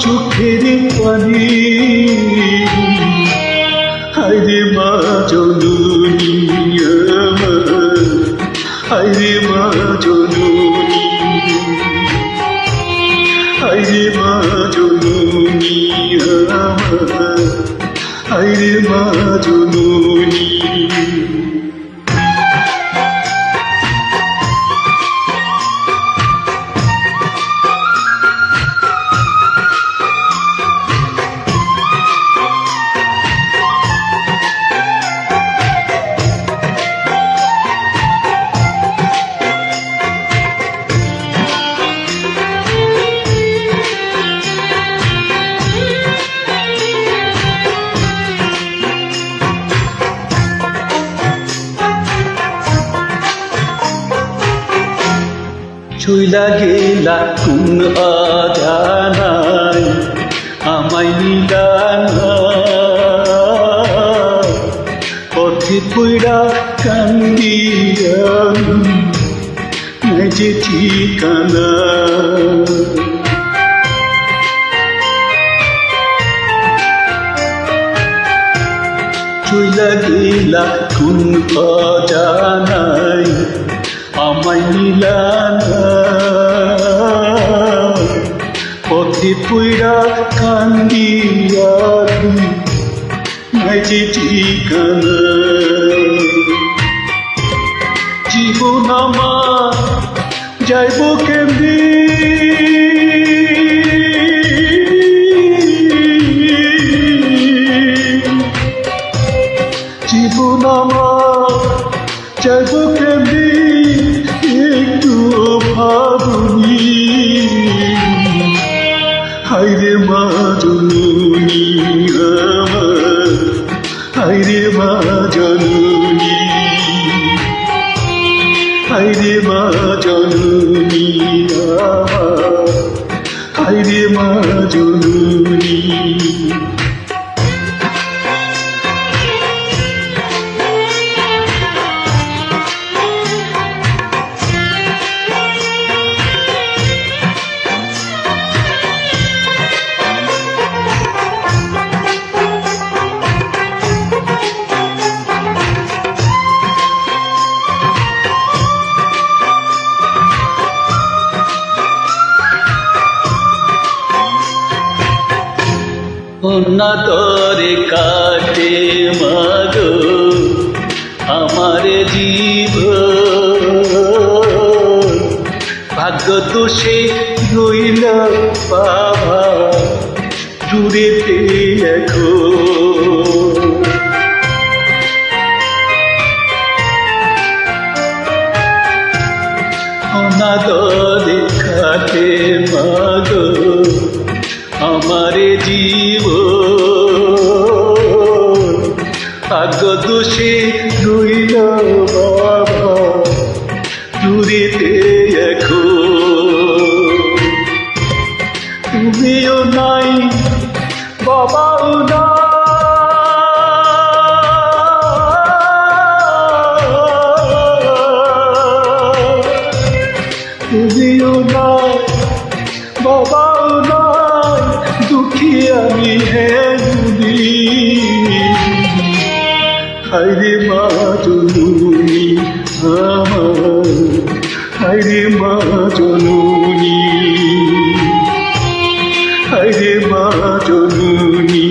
চোখের পানি। হায়রে মা জননী চইলা গেলা কোন আধানাই আমায় নিলানা পথে পইরা কান্দিয়া যে ঠিকানা চইলা গেলা কোন অজানাই আমায় নিলানা পথে পুইরা কান্দি মাঝে ঠিকানা। জীবন আমার যাইব কেমনি? হাইরে মা জননী হাইরে মা জননী অন্যতরে কাটে মাগো আমার জীব। ভাগ্য দোষে রইল বাবা দূরেতে এখন অনাদরে কাটে মাগো। আমার জীব আগ দোষে রইল বাবা দূরেতে এখন তুমিও নাই বাবাও না তুমিও নাই বাবাও নাই, দুঃখী আমি হে দুদি হাইরে মা জননী আমার হাইরে মা জননী। হাইরে মা জননী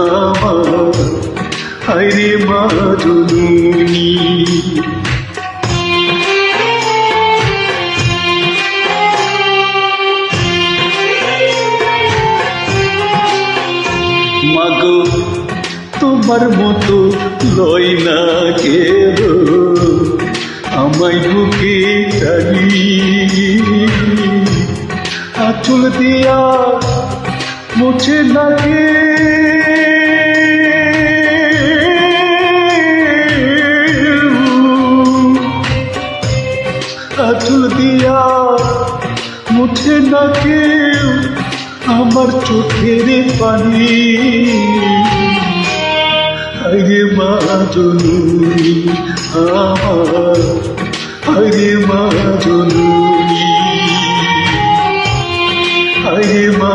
আমার হাইরে মা জননী। আমার মতো লই না কে আমায় বুকে টানি আচুল দিয়া মুছে লাগে। আচুল দিয়া মুছে না আমার চোখের পানি। হরে মা জননী আমার হরে মা জননী। হরে মা